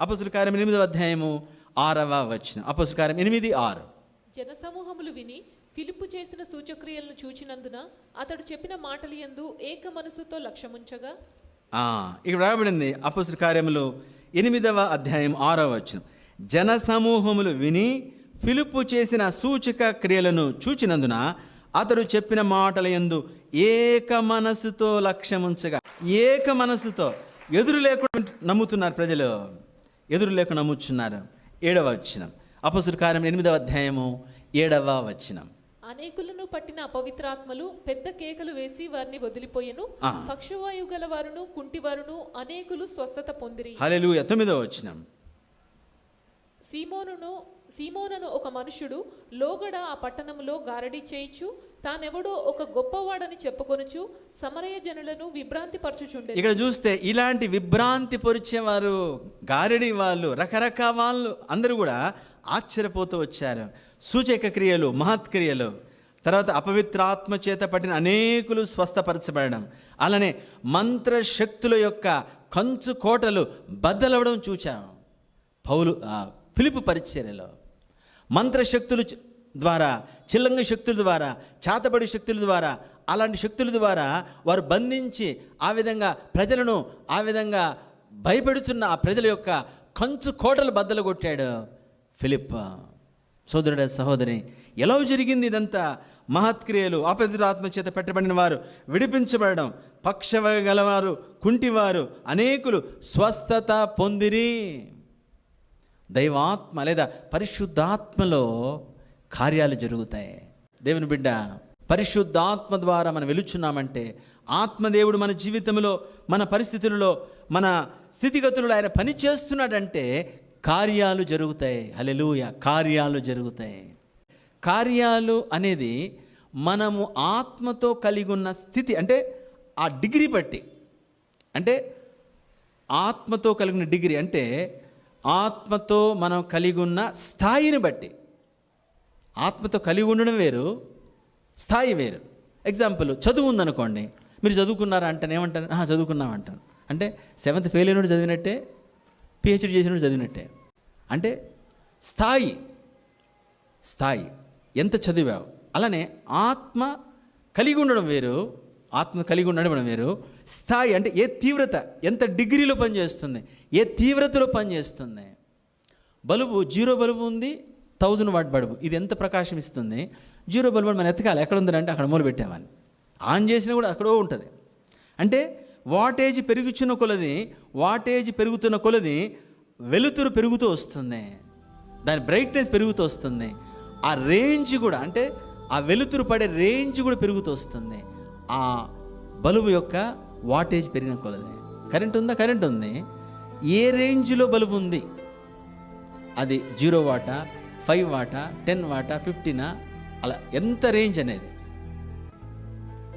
అపసుల కార్యం ఎనిమిదవ అధ్యాయము ఆరవ వచనం. అపసుల కార్యం ఎనిమిది ఆరు. జనసమూహములు విని ఫిలిప్పు చేసిన సూచక్రియలను చూచినందున అతడు చెప్పిన మాటలు యందు ఏక మనసుతో లక్ష్యముంచగా? ఆ, ఇక్కడ రాయబడింది అపసుల కార్యములు ఎనిమిదవ అధ్యాయం ఆరవ వచనం. జన సమూహములు విని ఫిలిప్పు చేసిన సూచక క్రియలను చూచినందున అతడు చెప్పిన మాటల యందు ఏక మనస్సుతో లక్ష్యముంచగా. ఏక మనస్సుతో ఎదురు లేకుండా నమ్ముతున్నారు ప్రజలు. ఎదురు లేకుండా నమ్ముచున్నారు ఏడవ వచనం. అపసుల కార్యం ఎనిమిదవ అధ్యాయము ఏడవ వచనం. అనేకులను పట్టిన అపవిత్రాత్మలు పెద్ద కేకలు వేసి వారిని వదిలిపోయెను. ఆ. పక్షవాయు గల వారును కుంటివారును అనేకులు స్వస్థత పొందిరి. హల్లెలూయా. తొమ్మిదవ వచనం. సీమోనును సీమోనను ఒక మనుషుడు లోగడ ఆ పట్టణములో గారడి చేయిచు తానెవడో ఒక గొప్పవాడని చెప్పుకొనుచు సమరయ జనులను విభ్రాంతి పరచుచుండే ఇక్కడ చూస్తే ఇలాంటి విభ్రాంతి పరిచేవారు గారడి వాళ్ళు రకరకాల వాళ్ళు అందరూ కూడా ఆశ్చర్యపోతూ వచ్చారు. సూచక క్రియలు మహత్క్రియలు తర్వాత అపవిత్రాత్మ చేత పట్టిన అనేకులు స్వస్థపరచబడడం అలానే మంత్రశక్తుల యొక్క కంచు కోటలు బద్దలవడం చూచాం. పౌలు ఫిలిప్ పరిచర్యలో మంత్రశక్తులు ద్వారా చిల్లంగ శక్తుల ద్వారా చాతబడి శక్తుల ద్వారా అలాంటి శక్తుల ద్వారా వారు బంధించి ఆ విధంగా ప్రజలను ఆ విధంగా భయపెడుతున్న ఆ ప్రజల యొక్క కంచు కోటలు బద్దలు కొట్టాడు ఫిలిప్. సోదరుడ సహోదరి ఎలా జరిగింది ఇదంతా? మహత్క్రియలు అపవిత్రాత్మ చేత పెట్టబడిన వారు విడిపించబడడం పక్షవ గలవారు కుంటివారు అనేకులు స్వస్థత పొందిరి. దైవాత్మ లేదా పరిశుద్ధాత్మలో కార్యాలు జరుగుతాయి. దేవుని బిడ్డ పరిశుద్ధాత్మ ద్వారా మనం వెలుచున్నామంటే ఆత్మదేవుడు మన జీవితంలో మన పరిస్థితులలో మన స్థితిగతులలో ఆయన పని చేస్తున్నాడంటే కార్యాలు జరుగుతాయి. హల్లెలూయా! కార్యాలు జరుగుతాయి. కార్యాలు అనేది మనము ఆత్మతో కలిగి ఉన్న స్థితి అంటే ఆ డిగ్రీ బట్టి అంటే ఆత్మతో కలిగిన డిగ్రీ అంటే ఆత్మతో మనం కలిగి ఉన్న స్థాయిని బట్టి. ఆత్మతో కలిగి ఉండడం వేరు స్థాయి వేరు. ఎగ్జాంపుల్ చదువు ఉందనుకోండి. మీరు చదువుకున్నారా అంటాను ఏమంటారు? చదువుకున్నాం అంటాను అంటే సెవెంత్ ఫెయిల్ అయినోడు చదివినట్టే పిహెచ్డి చేసినోడు చదివినట్టే. అంటే స్థాయి స్థాయి. ఎంత చదివావు? అలానే ఆత్మ కలిగి ఉండడం వేరు ఆత్మ కలిగి ఉండడం వేరు స్థాయి అంటే ఏ తీవ్రత ఎంత డిగ్రీలో పనిచేస్తుంది ఏ తీవ్రతలో పనిచేస్తుంది. బలుబు జీరో బలుబు ఉంది థౌజండ్ వాట్ బడుబు ఇది ఎంత ప్రకాశం ఇస్తుంది? జీరో బల్బు మనం ఎతకాలి. ఎక్కడ ఉందంటే అక్కడ మూలు పెట్టామని ఆన్ చేసినా కూడా అక్కడో ఉంటుంది. అంటే వాటేజ్ పెరుగుచున్న కొలది వాటేజ్ పెరుగుతున్న కొలది వెలుతురు పెరుగుతూ వస్తుంది. దాని బ్రైట్నెస్ పెరుగుతూ వస్తుంది. ఆ రేంజ్ కూడా అంటే ఆ వెలుతురు పడే రేంజ్ కూడా పెరుగుతూ వస్తుంది. ఆ బలుబు యొక్క వాటేజ్ పెరిగిన కొలది కరెంట్ ఉందా? కరెంట్ ఉంది. ఏ రేంజ్లో బలుబు ఉంది? అది జీరో వాటా ఫైవ్ వాటా టెన్ వాటా ఫిఫ్టీనా? అలా ఎంత రేంజ్ అనేది?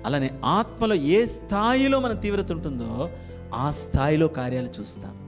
అలానే ఆత్మలో ఏ స్థాయిలో మన తీవ్రత ఉంటుందో ఆ స్థాయిలో కార్యాలు చూస్తాం.